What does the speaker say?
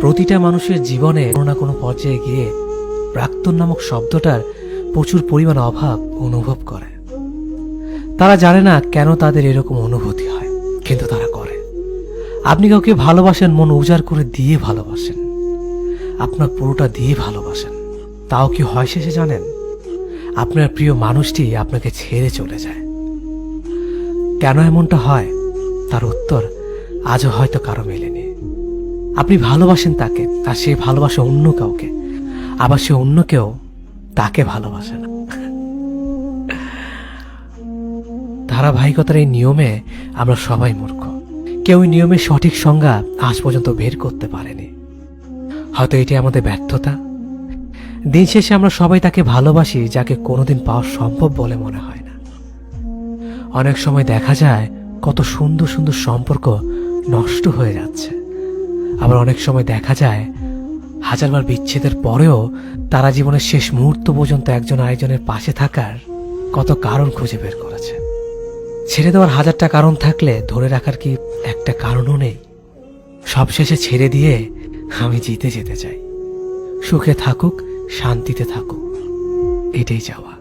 প্রতিটা মানুষের জীবনে কোনো না কোনো পর্যায়ে গিয়ে প্রাক্তন নামক শব্দটার প্রচুর পরিমাণ অভাব অনুভব করে। তারা জানে না কেন তাদের এরকম অনুভূতি হয়, কিন্তু তারা করে। আপনি কাউকে ভালোবাসেন, মন উজাড় করে দিয়ে ভালোবাসেন। আপনার পুরোটা দিয়ে ভালোবাসেন। তাও কি হয় শেষে জানেন? আপনার প্রিয় মানুষটি আপনাকে ছেড়ে চলে যায়। কেন এমনটা হয়? তার উত্তর আজও হয়তো কারও মেলেনি। আপনি ভালোবাসেন তাকে, আর সে ভালোবাসে অন্য কাউকে। আবার সে অন্য কেউ তাকে ভালোবাসে না। ধারাবাহিকতার এই নিয়মে আমরা সবাই মূর্খ। কেউ নিয়মের সঠিক সংজ্ঞা আজ পর্যন্ত বের করতে পারেনি। হয়তো এটি আমাদের ব্যর্থতা। দিন শেষে আমরা সবাই তাকে ভালোবাসি, যাকে কোনোদিন পাওয়া সম্ভব বলে মনে হয় না। অনেক সময় দেখা যায়, কত সুন্দর সুন্দর সম্পর্ক নষ্ট হয়ে যাচ্ছে। আবার অনেক সময় দেখা যায়, হাজারবার বিচ্ছেদের পরেও তারা জীবনের শেষ মুহূর্ত পর্যন্ত একজন আরেকজনের পাশে থাকার কত কারণ খুঁজে বের করেছে। ছেড়ে দেওয়ার হাজারটা কারণ থাকলে ধরে রাখার কি একটা কারণও নেই? সবশেষে ছেড়ে দিয়ে আমি জিতে যেতে চাই। সুখে থাকুক, শান্তিতে থাকুক, এটাই চাওয়া।